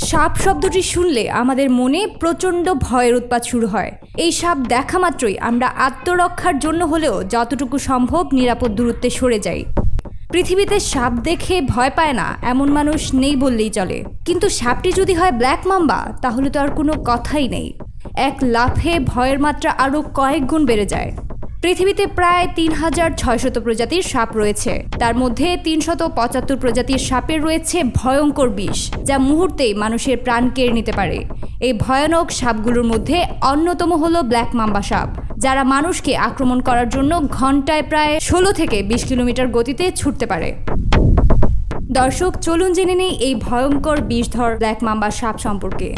সাপ শব্দটি শুনলে আমাদের মনে প্রচণ্ড ভয়ের উৎপাত শুরু হয়। এই সাপ দেখা মাত্রই আমরা আত্মরক্ষার জন্য হলেও যতটুকু সম্ভব নিরাপদ দূরত্বে সরে যাই। পৃথিবীতে সাপ দেখে ভয় পায় না, এমন মানুষ নেই বললেই চলে। কিন্তু সাপটি যদি হয় ব্ল্যাক মাম্বা, তাহলে তো আর কোনো কথাই নেই। এক লাফে ভয়ের মাত্রা আরও কয়েক গুণ বেড়ে যায়। পৃথিবীতে প্রায় তিন হাজার ছয়শত প্রজাতির সাপ রয়েছে। তার মধ্যে তিনশত পঁচাত্তর প্রজাতির সাপের রয়েছে ভয়ঙ্কর বিষ, যা মুহূর্তেই মানুষের প্রাণ কেড়ে নিতে পারে। এই ভয়ানক সাপগুলোর মধ্যে অন্যতম হলো ব্ল্যাক মাম্বা সাপ, যারা মানুষকে আক্রমণ করার জন্য ঘন্টায় প্রায় ষোলো থেকে বিশ কিলোমিটার গতিতে ছুটতে পারে। দর্শক, চলুন জেনে নেই এই ভয়ঙ্কর বিষধর ব্ল্যাক মাম্বা সাপ সম্পর্কে।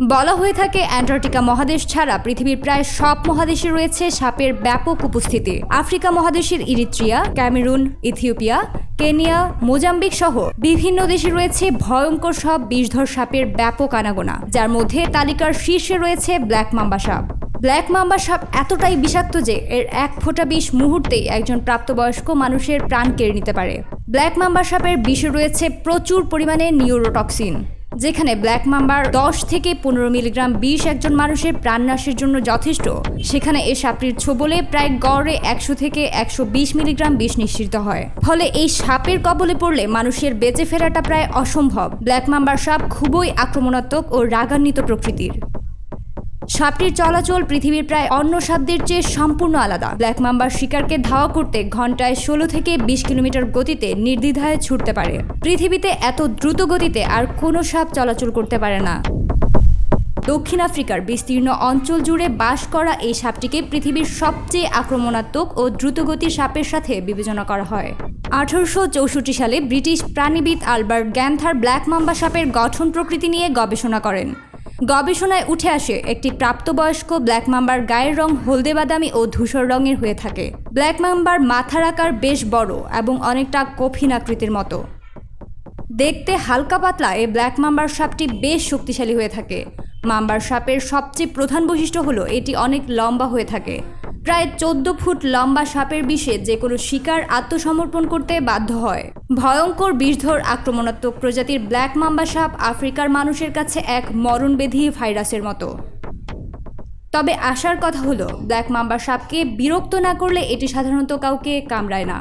বলা হয়ে থাকে, অ্যান্টার্কটিকা মহাদেশ ছাড়া পৃথিবীর প্রায় সব মহাদেশে রয়েছে সাপের ব্যাপক উপস্থিতি। আফ্রিকা মহাদেশের Eritrea, Cameroon, Ethiopia, Kenya, Mozambique সহ বিভিন্ন দেশে রয়েছে ভয়ঙ্কর সব বিষধর সাপের ব্যাপক আনাগোনা, যার মধ্যে তালিকার শীর্ষে রয়েছে ব্ল্যাক মাম্বা সাপ। ব্ল্যাক মাম্বা সাপ এতটাই বিষাক্ত যে এর এক ফোঁটা বিষ মুহূর্তেই একজন প্রাপ্তবয়স্ক মানুষের প্রাণ কেড়ে নিতে পারে। ব্ল্যাক মাম্বা সাপের বিষে রয়েছে প্রচুর পরিমাণে নিউরোটক্সিন। যেখানে ব্ল্যাক মাম্বার দশ থেকে পনেরো মিলিগ্রাম বিষ একজন মানুষের প্রাণনাশের জন্য যথেষ্ট। সেখানে এ সাপটির ছোবলে প্রায় গড়ে একশো থেকে একশো বিশ মিলিগ্রাম বিষ নিঃসৃত হয়। ফলে এই সাপের কবলে পড়লে মানুষের বেঁচে ফেরাটা প্রায় অসম্ভব। ব্ল্যাক মাম্বার সাপ খুবই আক্রমণাত্মক ও রাগান্বিত প্রকৃতির। সাপটির চলাচল পৃথিবীর প্রায় অন্য সাপদের চেয়ে সম্পূর্ণ আলাদা। ব্ল্যাক মাম্বার শিকারকে ধাওয়া করতে ঘন্টায় ষোলো থেকে বিশ কিলোমিটার গতিতে নির্দ্বিধায় ছুটতে পারে। পৃথিবীতে এত দ্রুত গতিতে আর কোনো সাপ চলাচল করতে পারে না। দক্ষিণ আফ্রিকার বিস্তীর্ণ অঞ্চল জুড়ে বাস করা এই সাপটিকে পৃথিবীর সবচেয়ে আক্রমণাত্মক ও দ্রুতগতির সাপের সাথে বিবেচনা করা হয়। আঠারোশো চৌষট্টি সালে ব্রিটিশ প্রাণীবিদ আলবার্ট গ্যান্থার ব্ল্যাক মাম্বা সাপের গঠন প্রকৃতি নিয়ে গবেষণা করেন। গবেষণায় উঠে আসে, একটি প্রাপ্তবয়স্ক ব্ল্যাক মাম্বার গায়ের রং হলদে বাদামি ও ধূসর রঙের হয়ে থাকে। ব্ল্যাক মাম্বার মাথার আকার বেশ বড় এবং অনেকটা কফিন আকৃতির মতো। দেখতে হালকা পাতলা এই ব্ল্যাক মাম্বার সাপটি বেশ শক্তিশালী হয়ে থাকে। মাম্বার সাপের সবচেয়ে প্রধান বৈশিষ্ট্য হলো, এটি অনেক লম্বা হয়ে থাকে। প্রায় চোদ্দ ফুট লম্বা সাপের বিষে যে কোনো শিকার আত্মসমর্পণ করতে বাধ্য হয়। ভয়ঙ্কর বিষধর আক্রমণাত্মক প্রজাতির ব্ল্যাক মাম্বা সাপ আফ্রিকার মানুষের কাছে এক মরণবেধি ভাইরাসের মতো। তবে আসার কথা হলো, ব্ল্যাক মাম্বা সাপকে বিরক্ত না করলে এটি সাধারণত কাউকে কামড়ায় না।